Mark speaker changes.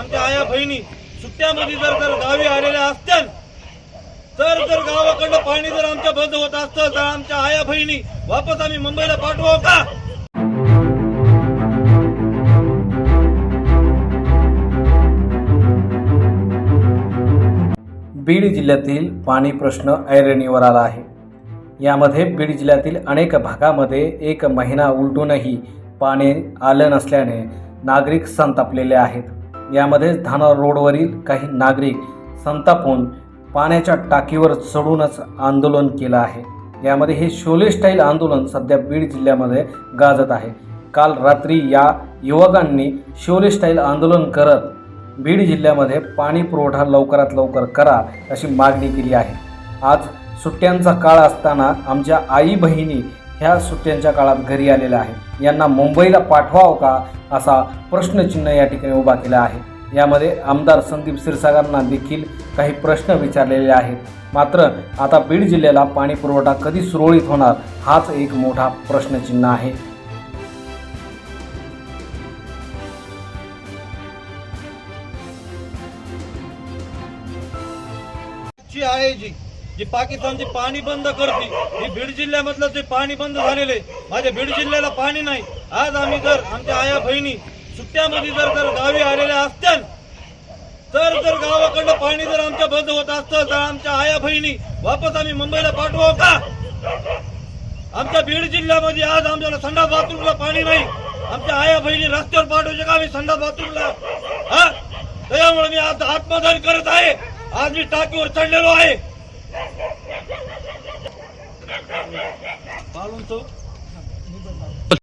Speaker 1: आमच्या आया बहिणी सुट्ट्यामध्ये जर जर गावी आलेल्या असत्या तर जर गावाकडनं पाणी जर आमच्या बंद होत असतं तर आमच्या आया बहिणी वापस आम्ही मुंबईला पाठवावं का?
Speaker 2: बीड जिल्ह्यातील पाणी प्रश्न ऐरणीवर आला आहे. यामध्ये बीड जिल्ह्यातील अनेक भागामध्ये एक महिना उलटूनही पाणी आलं नसल्याने नागरिक संतापलेले आहेत. यामध्ये धानार रोडवरील काही नागरिक संतापून पाण्याच्या टाकीवर चढूनच आंदोलन केलं आहे. यामध्ये हे शोले स्टाईल आंदोलन सध्या बीड जिल्ह्यामध्ये गाजत आहे. काल रात्री या युवकांनी शोले स्टाईल आंदोलन करत बीड जिल्ह्यामध्ये पाणी पुरवठा लवकरात लवकर करा अशी मागणी केली आहे. आज सुट्ट्यांचा काळ असताना आमच्या आई बहिणी ह्या सुट्ट्यांच्या काळात घरी आलेल्या आहेत यांना मुंबईला पाठवावं हो का असा प्रश्नचिन्ह या ठिकाणी उभा केला आहे. यामध्ये आमदार संदीप क्षीरसागरांना देखील काही प्रश्न विचारलेले आहेत. मात्र आता बीड जिल्ह्याला पाणी पुरवठा कधी सुरळीत होणार हाच एक मोठा प्रश्नचिन्ह आहे.
Speaker 1: जी आहे जी. जी पाकिस्तानची पाणी बंद करते. ही बीड जिल्ह्यामधलं ते पाणी बंद झालेलं आहे माझ्या बीड जिल्ह्याला पाणी नाही. आज आम्ही जर आमच्या आया बहिणी सुट्ट्यामध्ये जर जर गावी आलेल्या असत्या तर जर गावाकडलं पाणी जर आमच्या बंद होत असतं तर आमच्या आया बहिणी वापस आम्ही मुंबईला पाठवावं का? आमच्या बीड जिल्ह्यामध्ये आज आमच्याला संडास बाथरूमला पाणी नाही. आमच्या आया बहिणी रस्त्यावर पाठवू का? आम्ही संडास बाथरूमला. हा? त्याच्यामुळे मी आज आत्मदान करत आहे. आज मी टाकीवर चढलेलो आहे. Balon tuh.